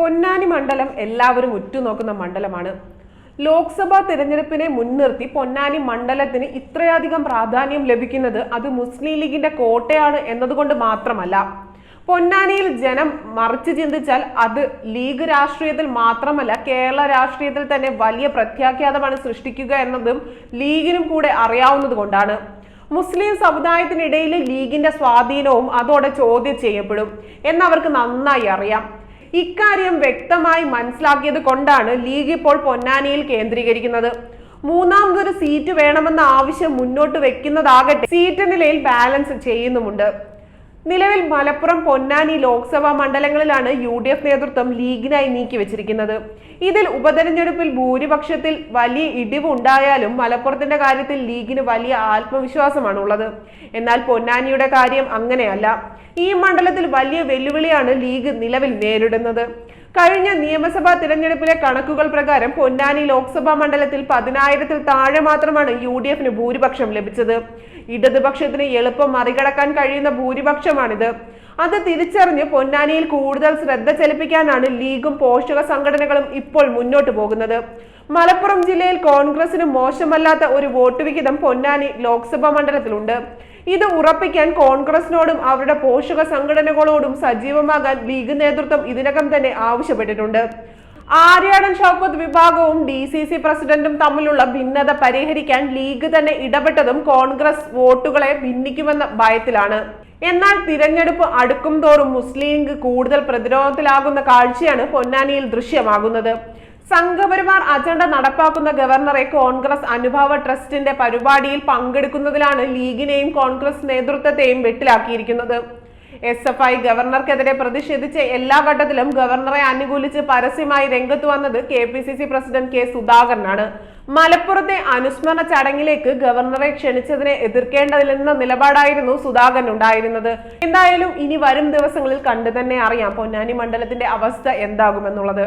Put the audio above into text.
പൊന്നാനി മണ്ഡലം എല്ലാവരും ഉറ്റുനോക്കുന്ന മണ്ഡലമാണ്. ലോക്സഭാ തിരഞ്ഞെടുപ്പിനെ മുൻനിർത്തി പൊന്നാനി മണ്ഡലത്തിന് ഇത്രയധികം പ്രാധാന്യം ലഭിക്കുന്നത് അത് മുസ്ലിം ലീഗിന്റെ കോട്ടയാണ് എന്നതുകൊണ്ട് മാത്രമല്ല. പൊന്നാനിയിൽ ജനം മറിച്ച് ചിന്തിച്ചാൽ അത് ലീഗ് രാഷ്ട്രീയത്തിൽ മാത്രമല്ല കേരള രാഷ്ട്രീയത്തിൽ തന്നെ വലിയ പ്രത്യാഘാതമാണ് സൃഷ്ടിക്കുക എന്നതും ലീഗിനും കൂടെ അറിയാവുന്നതുകൊണ്ടാണ് മുസ്ലിം സമുദായത്തിനിടയിൽ ലീഗിന്റെ സ്വാധീനവും അതോടെ ചോദ്യം ചെയ്യപ്പെടും. എന്നവർക്ക് നന്നായി അറിയാം. ഇക്കാര്യം വ്യക്തമായി മനസ്സിലാക്കിയത് കൊണ്ടാണ് ലീഗ് ഇപ്പോൾ പൊന്നാനിയിൽ കേന്ദ്രീകരിക്കുന്നത്. മൂന്നാമതൊരു സീറ്റ് വേണമെന്ന ആവശ്യം മുന്നോട്ട് വെക്കുന്നതാകട്ടെ സീറ്റ് നിലയിൽ ബാലൻസ് ചെയ്യുന്നുമുണ്ട്. നിലവിൽ മലപ്പുറം പൊന്നാനി ലോക്സഭാ മണ്ഡലങ്ങളിലാണ് യു ഡി എഫ് നേതൃത്വം ലീഗിനായി നീക്കിവെച്ചിരിക്കുന്നത് ഇതിൽ ഉപതെരഞ്ഞെടുപ്പിൽ ഭൂരിപക്ഷത്തിൽ വലിയ ഇടിവ് ഉണ്ടായാലും മലപ്പുറത്തിന്റെ കാര്യത്തിൽ ലീഗിന് വലിയ ആത്മവിശ്വാസമാണ് ഉള്ളത് എന്നാൽ പൊന്നാനിയുടെ കാര്യം അങ്ങനെയല്ല. ഈ മണ്ഡലത്തിൽ വലിയ വെല്ലുവിളിയാണ് ലീഗ് നിലവിൽ നേരിടുന്നത്. കഴിഞ്ഞ നിയമസഭാ തിരഞ്ഞെടുപ്പിലെ കണക്കുകൾ പ്രകാരം പൊന്നാനി ലോക്സഭാ മണ്ഡലത്തിൽ പതിനായിരത്തിൽ താഴെ മാത്രമാണ് യു ഡി എഫിന് ഭൂരിപക്ഷം ലഭിച്ചത്. ഇടതുപക്ഷത്തിന് എളുപ്പം മറികടക്കാൻ കഴിയുന്ന ഭൂരിപക്ഷമാണിത്. അത് തിരിച്ചറിഞ്ഞ് പൊന്നാനിയിൽ കൂടുതൽ ശ്രദ്ധ ചെലുപ്പിക്കാനാണ് ലീഗും പോഷക സംഘടനകളും ഇപ്പോൾ മുന്നോട്ട് പോകുന്നത്. മലപ്പുറം ജില്ലയിൽ കോൺഗ്രസിന് മോശമല്ലാത്ത ഒരു വോട്ട് വിഹിതം പൊന്നാനി ലോക്സഭാ മണ്ഡലത്തിലുണ്ട്. ഇത് ഉറപ്പിക്കാൻ കോൺഗ്രസിനോടും അവരുടെ പോഷക സംഘടനകളോടും സജീവമാകാൻ ലീഗ് നേതൃത്വം ഇതിനകം തന്നെ ആവശ്യപ്പെട്ടിട്ടുണ്ട്. ആര്യാടൻ ഷൗക്കത്ത് വിഭാഗവും ഡി സി സി പ്രസിഡന്റും തമ്മിലുള്ള ഭിന്നത പരിഹരിക്കാൻ ലീഗ് തന്നെ ഇടപെട്ടതും കോൺഗ്രസ് വോട്ടുകളെ ഭിന്നിക്കുമെന്ന ഭയത്തിലാണ്. എന്നാൽ തിരഞ്ഞെടുപ്പ് അടുക്കും തോറും മുസ്ലിം ലീഗ് കൂടുതൽ പ്രതിരോധത്തിലാകുന്ന കാഴ്ചയാണ് പൊന്നാനിയിൽ ദൃശ്യമാകുന്നത്. സംഘപരിവാർ അജണ്ട നടപ്പാക്കുന്ന ഗവർണറെ കോൺഗ്രസ് അനുഭാവ ട്രസ്റ്റിന്റെ പരിപാടിയിൽ പങ്കെടുക്കുന്നതിലാണ് ലീഗിനെയും കോൺഗ്രസ് നേതൃത്വത്തെയും വെട്ടിലാക്കിയിരിക്കുന്നത്. എസ് എഫ് ഐ ഗവർണർക്കെതിരെ പ്രതിഷേധിച്ച് എല്ലാ ഘട്ടത്തിലും ഗവർണറെ അനുകൂലിച്ച് പരസ്യമായി രംഗത്ത് വന്നത് K P C C president K സുധാകരനാണ്. മലപ്പുറത്തെ അനുസ്മരണ ചടങ്ങിലേക്ക് ഗവർണറെ ക്ഷണിച്ചതിനെ എതിർക്കേണ്ടതില്ലെന്ന നിലപാടായിരുന്നു സുധാകരൻ ഉണ്ടായിരുന്നത് എന്തായാലും ഇനി വരും ദിവസങ്ങളിൽ കണ്ടു തന്നെ അറിയാം പൊന്നാനി മണ്ഡലത്തിന്റെ അവസ്ഥ എന്താകുമെന്നുള്ളത്.